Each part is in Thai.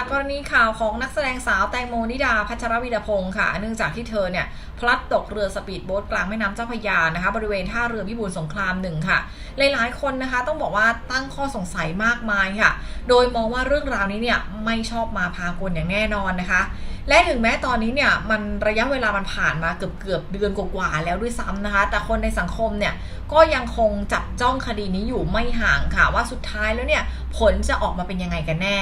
จากกรณีข่าวของนักแสดงสาวแตงโมนิดาพัชรวิดาพงศ์ค่ะ เนื่องจากที่เธอเนี่ย พลัดตกเรือสปีดโบ๊ทกลางแม่น้ำเจ้าพระยานะคะ บริเวณท่าเรือพิบูลสงครามหนึ่งค่ะ หลายๆ คนนะคะ ต้องบอกว่าตั้งข้อสงสัยมากมายค่ะ โดยมองว่าเรื่องราวนี้เนี่ย ไม่ชอบมาพากลอย่างแน่นอนนะคะ และถึงแม้ตอนนี้เนี่ยมันระยะเวลามันผ่านมาเกือบเกือบเดือนกว่าแล้วด้วยซ้ำนะคะ แต่คนในสังคมเนี่ยก็ยังคงจับจ้องคดีนี้อยู่ไม่ห่างค่ะว่าสุดท้ายแล้วเนี่ย ผลจะออกมาเป็นยังไงกันแน่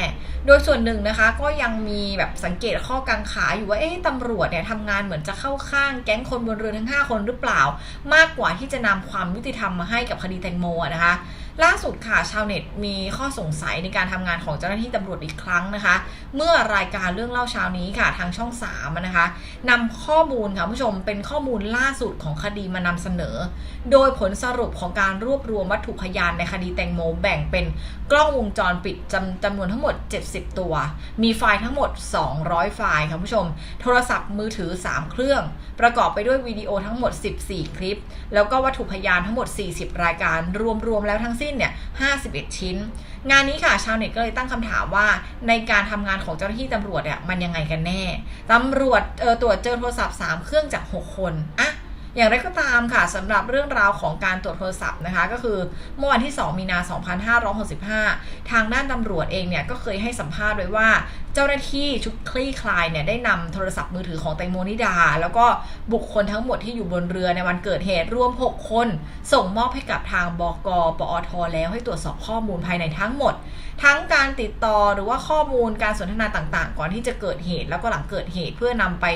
โดยส่วนหนึ่งนะคะ ก็ยังมีแบบสังเกตข้อกังขาอยู่ว่าเอ๊ะตำรวจเนี่ยทำงานเหมือนจะเข้าข้างแก๊งคนบนเรือทั้ง 5 คนหรือเปล่า มากกว่าที่จะนำความยุติธรรมมาให้กับคดีแตงโมนะคะล่าสุดค่ะชาวเน็ตมีข้อสงสัยในการทำงานของเจ้าหน้าที่ตำรวจอีกครั้งนะคะ เมื่อรายการเรื่องเล่าเช้านี้ค่ะทางช่อง3นะคะนำข้อมูลค่ะผู้ชมเป็นข้อมูลล่าสุดของคดีมานำเสนอ โดยผลสรุปของการรวบรวมวัตถุพยานในคดีแตงโมแบ่งเป็นกล้องววงจรปิดจำจำนวนทั้งหมด 70 ตัว มีไฟล์ทั้งหมด 200 ไฟล์ค่ะคุณผู้ชม โทรศัพท์มือถือ 3 เครื่อง ประกอบไปด้วยวิดีโอทั้งหมด 14 คลิป แล้วก็วัตถุพยานทั้งหมด 40 รายการ รวมๆแล้วทั้งสิ้นเนี่ย 51 ชิ้น งานนี้ค่ะชาวเน็ตก็เลยตั้งคำถามว่าในการทำงานของเจ้าหน้าที่ตำรวจเนี่ยมันยังไงกันแน่ตำรวจเออตรวจเจอโทรศัพท์ 3 เครื่องจาก 6 คนอะ อย่างไรก็ตามค่ะสำหรับเรื่องราวของการตรวจโทรศัพท์นะคะ ก็คือเมื่อวันที่ 2 มีนา 2565 ทางด้านตำรวจเองเนี่ยก็เคยให้สัมภาษณ์ไว้ว่า จ้าหน้าที่ชุดคลี่คลายเนี่ยได้นำโทรศัพท์มือถือของแตงโมนิดา แล้วก็บุคคลทั้งหมดที่อยู่บนเรือในวันเกิดเหตุรวม 6 คน ส่งมอบให้กับทางบกปอทแล้วให้ตรวจสอบข้อมูลภายในทั้งหมด ทั้งการติดต่อหรือว่าข้อมูลการสนทนาต่างๆ ก่อนที่จะเกิดเหตุ แล้วก็หลังเกิดเหตุเพื่อนำไป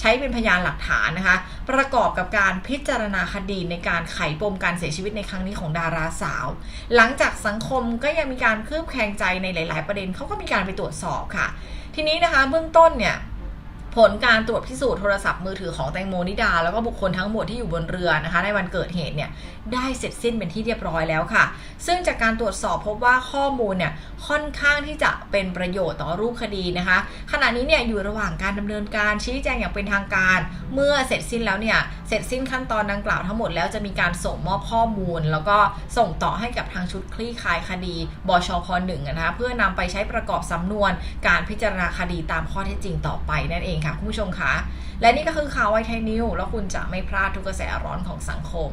ใช้เป็นพยานหลักฐานนะคะ ประกอบกับการพิจารณาคดีในการไขปมการเสียชีวิตในครั้งนี้ของดาราสาว หลังจากสังคมก็ยังมีการเคลือบแคลงใจในหลาย ๆ ประเด็นเขาก็มีการไปตรวจสอบค่ะ ทีนี้นะคะเบื้องต้นเนี่ยผลการตรวจพิสูจน์โทรศัพท์มือถือของแตงโมนิดา แล้วก็บุคคลทั้งหมดที่อยู่บนเรือนะคะ ในวันเกิดเหตุเนี่ยได้เสร็จสิ้นเป็นที่เรียบร้อยแล้วค่ะ ซึ่งจากการตรวจสอบพบว่าข้อมูลเนี่ยค่อนข้างที่จะเป็นประโยชน์ต่อรูปคดีนะคะ ขณะนี้เนี่ยอยู่ระหว่างการดำเนินการชี้แจงอย่างเป็นทางการ เมื่อเสร็จสิ้นแล้วเนี่ย เสร็จสิ้นขั้นตอนดังกล่าวทั้งหมดแล้วจะมีการส่งมอบข้อมูล แล้วก็ส่งต่อให้กับทางชุดคลี่คลายคดีบชพหนึ่งนะคะเพื่อนำไปใช้ประกอบสำนวน การพิจารณาคดีตามข้อเท็จจริงต่อไปนั่นเองค่ะคุณผู้ชมคะและนี่ก็คือข่าวไวไทยนิวแล้วคุณจะไม่พลาดทุกกระแสร้อนของสังคม